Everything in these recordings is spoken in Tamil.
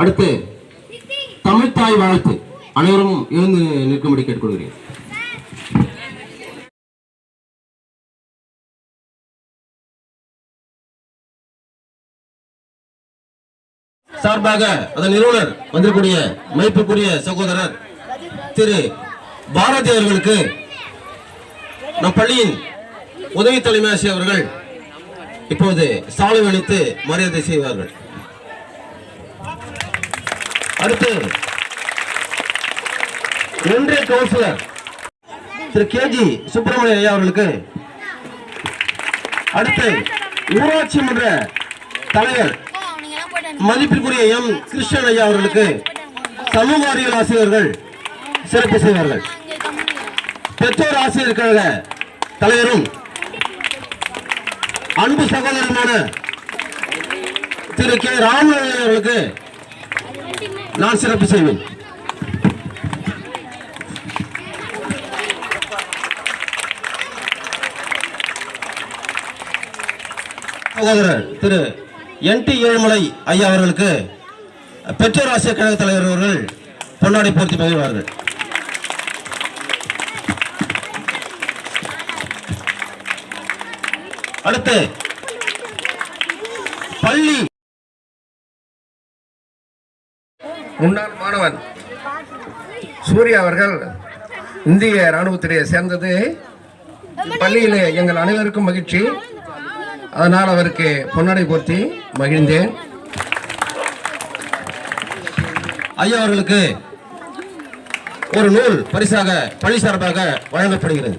அடுத்து தமிழ்த்தாய் வாழ்த்து. அனைவரும் எழுந்து நிற்கும்படி கேட்டுக்கொள்கிறேன். சார்பாக அதன் நிறுவனர் வந்திருக்கூடிய மதிப்புக்குரிய சகோதரர் திரு பாரதி அவர்களுக்கு நம் பள்ளியின் உதவி தலைமை ஆசிரியர் அவர்கள் இப்போது சாலை அளித்து மரியாதை செய்வார்கள். அடுத்து ஒன்றிய கவுன்சிலர் திரு கேஜி சுப்பிரமணிய ஐயா அவர்களுக்கு அடுத்து ஊராட்சி மன்ற தலைவர் மதிப்பிற்குரிய எம் கிருஷ்ணன் ஐயா அவர்களுக்கு சமூக அறிவியல் ஆசிரியர்கள் சிறப்பு செய்வார்கள். பெற்றோர் ஆசிரியர் கழக தலைவரும் அன்பு சகோதரருமான திரு கே ராமநாதன் அவர்களுக்கு நான் சிறப்பு செய்வேன். சகோதரர் திரு என் டி ஏழுமலை ஐயா அவர்களுக்கு பெற்றோர் ஆசிரியர் கழக தலைவர் அவர்கள் பொன்னாடை போர்த்தி பகிர்வார்கள் அடுத்து பள்ளி முன்னாள் மாணவன் சூர்யா அவர்கள் இந்திய இராணுவத்திலே சேர்ந்தது. பள்ளியிலே எங்கள் அனைவருக்கும் மகிழ்ச்சி. அதனால் அவருக்கு பொன்னாடை போர்த்தி மகிழ்ந்தேன். ஐயா அவர்களுக்கு ஒரு நூல் பரிசாக பள்ளி சார்பாக வழங்கப்படுகிறது.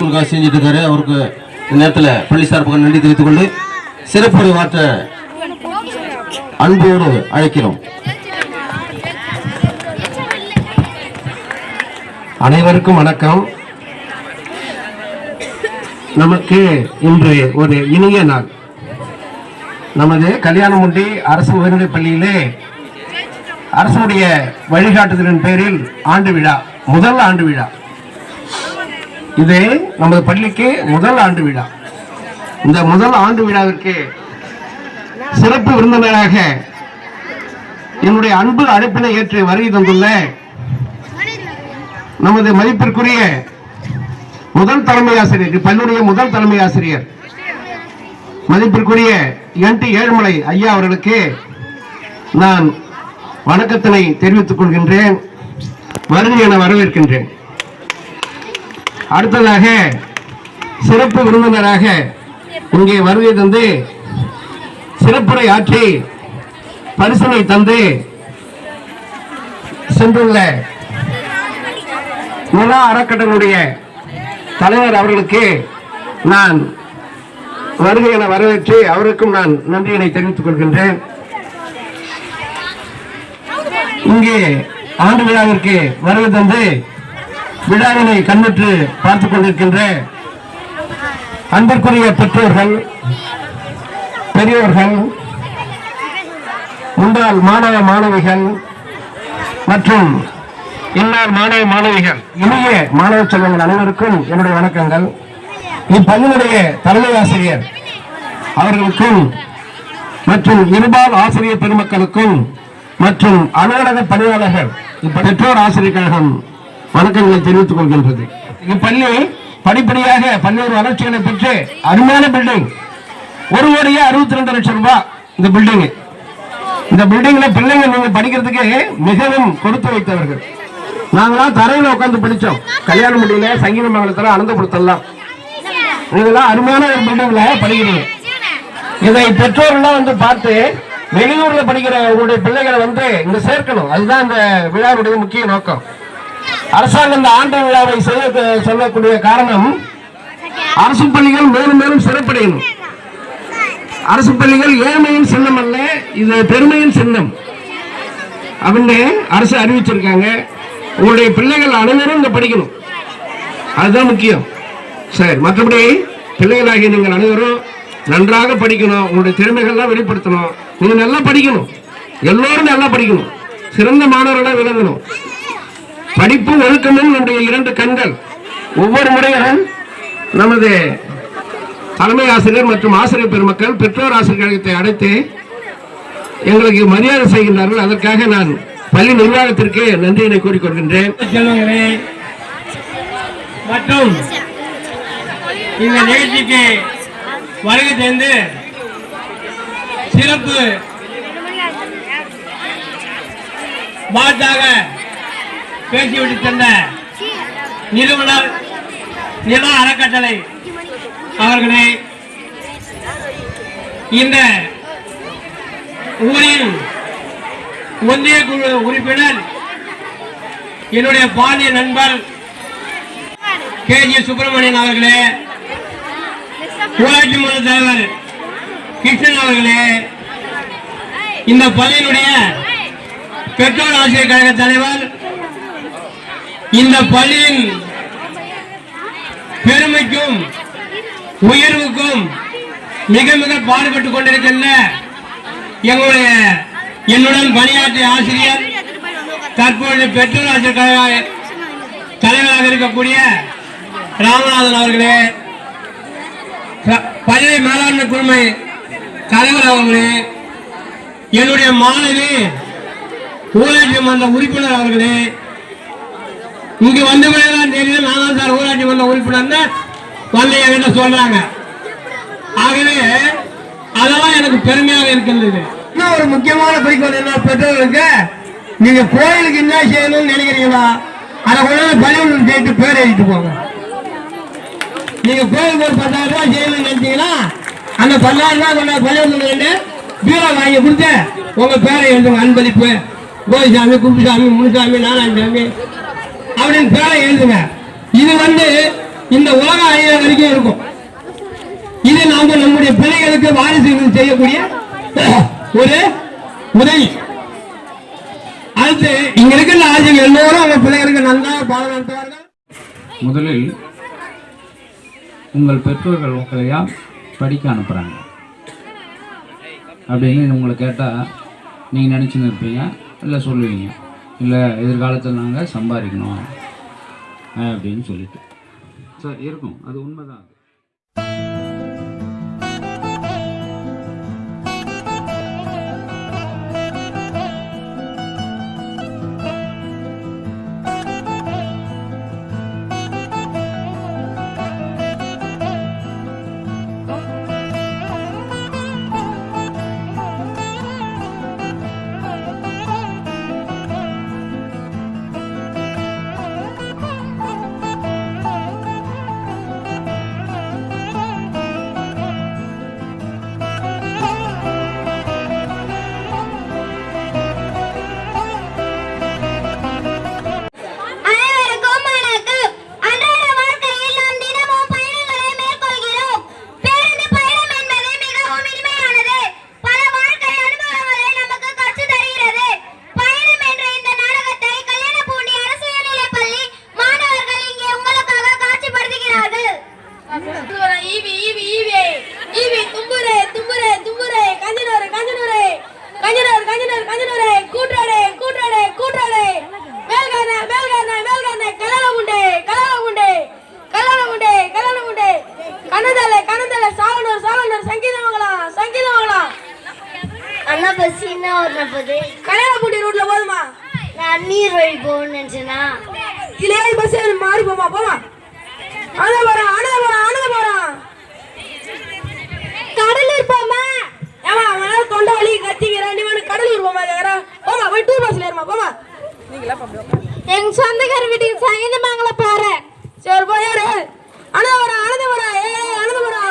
ஸ்கூலுக்காக செஞ்சுட்டு இருக்காரு அவருக்கு இந்த நேரத்தில் பள்ளி சார்பாக நன்றி தெரிவித்துக் கொண்டு சிறப்புரை மாற்ற அன்போடு அழைக்கிறோம். அனைவருக்கும் வணக்கம். நமக்கு இன்று ஒரு இனிய நாள். நமது கல்யாணமுண்டி அரசு உயர்நிலைப் பள்ளியிலே அரசுடைய வழிகாட்டுதலின் பேரில் ஆண்டு விழா முதல் ஆண்டு விழா. இது நமது பள்ளிக்கு முதல் ஆண்டு விழா. இந்த முதல் ஆண்டு விழாவிற்கு சிறப்பு விருந்தினராக என்னுடைய அன்பு அழைப்பினை ஏற்று வருகை தந்துள்ள நமது மதிப்பிற்குரிய முதல் தலைமை ஆசிரியர் இப்பள்ளியுடைய முதல் தலைமை ஆசிரியர். மதிப்பிற்குரிய என் டி ஏழுமலை ஐயா அவர்களுக்கு நான் வணக்கத்தினை தெரிவித்துக் கொள்கின்றேன் வருகை என வரவேற்கின்றேன். அடுத்ததாக சிறப்பு விருந்தினராக இங்கே வருகை தந்து சிறப்புரை ஆற்றி பரிசனை தந்து சென்றுள்ள நிலா அறக்கட்டளுடைய தலைவர் அவர்களுக்கு நான் வருகை என வரவேற்று அவருக்கும் நான் நன்றியினை தெரிவித்துக் கொள்கின்றேன். இங்கே ஆண்டு விழாவிற்கு வருகை தந்து விழாவினை கண்ணுற்று பார்த்துக் கொண்டிருக்கின்ற அன்பிற்குரிய பெற்றோர்கள் பெரியோர்கள் முன்னாள் மாணவ மாணவிகள் மற்றும் இன்னால் மாணவ மாணவிகள் இனிய மாணவ செல்வங்கள் அனைவருக்கும் என்னுடைய வணக்கங்கள். இப்பள்ளியுடைய தலைமை ஆசிரியர் அவர்களுக்கும் மற்றும் இருபால் ஆசிரியர் பெருமக்களுக்கும் மற்றும் அலுவலக பணியாளர்கள் இப்ப பெற்றோர் ஆசிரியர் கழகம் வணக்கங்களை தெரிவித்துக் கொள்கின்றது. இப்பள்ளி படிப்படியாக பல்வேறு வளர்ச்சிகளை பெற்று அருமையான பில்டிங் ஒரு கோடியே அறுபத்தி ரெண்டு லட்சம் ரூபாய் இந்த பில்டிங் இந்த பில்டிங்ல பிள்ளைங்க நீங்க படிக்கிறதுக்கு மிகவும் கொடுத்து வைத்தவர்கள். நாங்களாம் தரையில உட்கார்ந்து படிச்சோம். கல்யாண முடியல சங்கீத மங்கலத்துல அனந்தபுரத்தெல்லாம் இதெல்லாம் அருமையான ஒரு பில்டிங்ல படிக்கிறீங்க. இதை பெற்றோர்கள்லாம் வந்து பார்த்து வெளியூர்ல படிக்கிற உங்களுடைய பிள்ளைகளை வந்து இங்க சேர்க்கணும். அதுதான் இந்த விழாவுடைய முக்கிய நோக்கம். அரசாங்கம் இந்த ஆண்டு விழாவை செய்ய சொல்லக்கூடிய காரணம் அரசு பள்ளிகள் மேலும் மேலும் சிறப்படையணும். அரசு பள்ளிகள் ஏழ்மையின் சின்னம் அல்ல இது பெருமையின் சின்னம். அப்படின்னு அரசு அறிவிச்சிருக்காங்க. உங்களுடைய பிள்ளைகள் அனைவரும் இங்க படிக்கணும். அதுதான் முக்கியம். சரி மற்றபடி பிள்ளைகளாகிய நீங்கள் அனைவரும் நன்றாக படிக்கணும். உங்களுடைய திறமைகள்லாம் வெளிப்படுத்தணும். நீங்க நல்லா படிக்கணும். எல்லோரும் நல்லா படிக்கணும். சிறந்த மாணவர்களாக விளங்கணும். படிப்பு ஒழுக்கமும் நம்முடைய இரண்டு கண்கள். ஒவ்வொரு முறையும் நமது தலைமை ஆசிரியர் மற்றும் ஆசிரியர் பெருமக்கள் பெற்றோர் ஆசிரியர் கழகத்தை அடைத்து எங்களுக்கு மரியாதை செய்கின்றார்கள். அதற்காக நான் பள்ளி நிர்வாகத்திற்கு நன்றியினை கூறிக்கொள்கின்றேன். மற்றும் இந்த நிகழ்ச்சிக்கு வருகை சேர்ந்து சிறப்பு பாட்டாக பேசிவிட்டு சென்ற நிறுவனர் நில அறக்கட்டளை அவர்களை இந்த ஊரின் ஒன்றிய குழு உறுப்பினர் என்னுடைய பாலிய நண்பர் கே ஜி சுப்பிரமணியன் அவர்களே ஊராட்சி மன்ற தலைவர் கிருஷ்ணன் அவர்களே இந்த பள்ளியினுடைய பெற்றோர் ஆசிரியர் கழக தலைவர் இந்த பள்ளியின் பெருமைக்கும் உயர்வுக்கும் மிக மிக பாடுபட்டுக் கொண்டிருக்கின்ற எங்களுடைய என்னுடன் பணியாற்றிய ஆசிரியர் தற்போது பெற்றோர் ஆசிரியர் தலைவராக இருக்கக்கூடிய ராமநாதன் அவர்களே பள்ளி மேலாண்மை குழுமை தலைவர் அவர்களே என்னுடைய மாணவி ஊராட்சி மன்ற உறுப்பினர் அவர்களே இங்க வந்த பிறகுதான் தெரியுது நான் தான் சார் ஊராட்சி மன்ற உறுப்பினர் வந்து என்கிட்ட சொல்றாங்க. ஆகவே அதெல்லாம் எனக்கு பெருமையாக இருக்கின்றது. இன்னும் ஒரு முக்கியமான குறிக்கோள் என்ன பெற்றோருக்கு? நீங்க கோயிலுக்கு என்ன செய்யணும்னு நினைக்கிறீங்களா அதை கொண்டு வந்து கேட்டு பேர் எழுதிட்டு போங்க. நீங்க கோயிலுக்கு ஒரு பத்தாயிரம் ரூபாய் செய்யணும்னு நினைச்சீங்கன்னா அந்த பத்தாயிரம் ரூபாய் கொண்ட பள்ளிக்கூடத்துல பீரோ வாங்கி கொடுத்து உங்க பேரை எழுதுங்க அன்பளிப்பு. கோயிசாமி குப்புசாமி முனுசாமி நாராயணசாமி அப்படின்னு பேரை எழுதுங்க. இது வந்து இந்த உலக ஐயா வரைக்கும் இருக்கும். இது நாம நம்முடைய பிள்ளைகளுக்கு வாரிசுகள் செய்யக்கூடிய ஒரு உதவி. அடுத்து இங்க இருக்கிற ஆசிரியர் எல்லோரும் அவங்க பிள்ளைகளுக்கு நன்றாக பாடம் நடத்துவார்கள். முதலில் உங்கள் பெற்றோர்கள் உங்களையா படிக்க அனுப்புகிறாங்க அப்படின்னு உங்களை கேட்டால் நீங்கள் நினச்சின்னு இருப்பீங்க இல்லை சொல்லுவீங்க. இல்லை எதிர்காலத்தில் நாங்கள் சம்பாதிக்கணும் அப்படின்னு சொல்லிட்டு. சார் இருக்கும். அது உண்மைதான். தண்ணீர் வழி போகணும்னு நினைச்சேனா இளைய பஸ் மாறி போமா போமா அண்ணா போறான் அண்ணா போறான் அண்ணா போறான் கடலூர் போமா ஏமா அவனால தொண்டை வலி கத்திக்கிறேன். நீ வேணும் கடலூர் போமா கேக்குறான் போமா போய் டூர் பஸ்ல ஏறுமா போமா எங்க சொந்தக்கார வீட்டுக்கு சங்கந்தமாங்கள போறேன். சரி போய் அண்ணா போறான் அண்ணா போறான் ஏ அண்ணா போறான்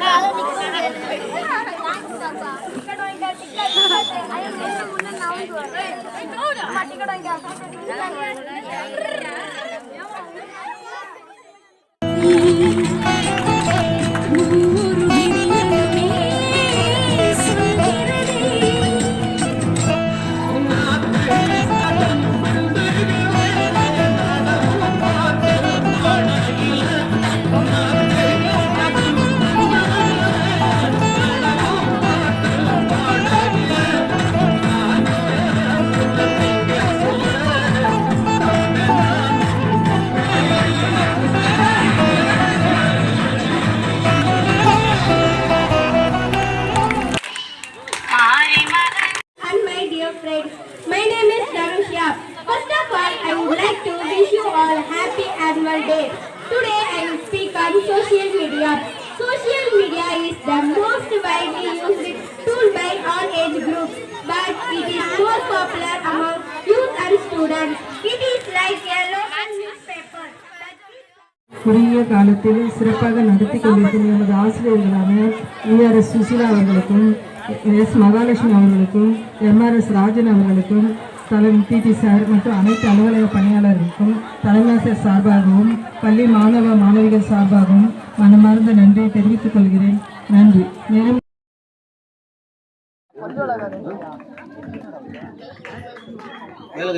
and friends. My name is Dhanushya. First of all, I would like to wish you all a happy annual day. Today, I will speak on social media. Social media is the most widely used tool by all age groups, but it is more popular among youth and students. It is like a local newspaper. that is- குறுகிய காலத்தில் சிறப்பாக நடத்தி கொண்டிருக்கும் எமது ஆசிரியர்களான இஆர்எஸ் சுசிலா அவர்களுக்கும் எஸ் மகாலட்சுமி அவர்களுக்கும் எம்ஆர்எஸ் ராஜன் அவர்களுக்கும் தலைமை பிடி சார் மற்றும் அனைத்து அலுவலக பணியாளர்களுக்கும் தலைமையாசிரியர் சார்பாகவும் பள்ளி மாணவ மாணவிகள் சார்பாகவும் மனமார்ந்த நன்றியை தெரிவித்துக் கொள்கிறேன். நன்றி. மேலும் மேலே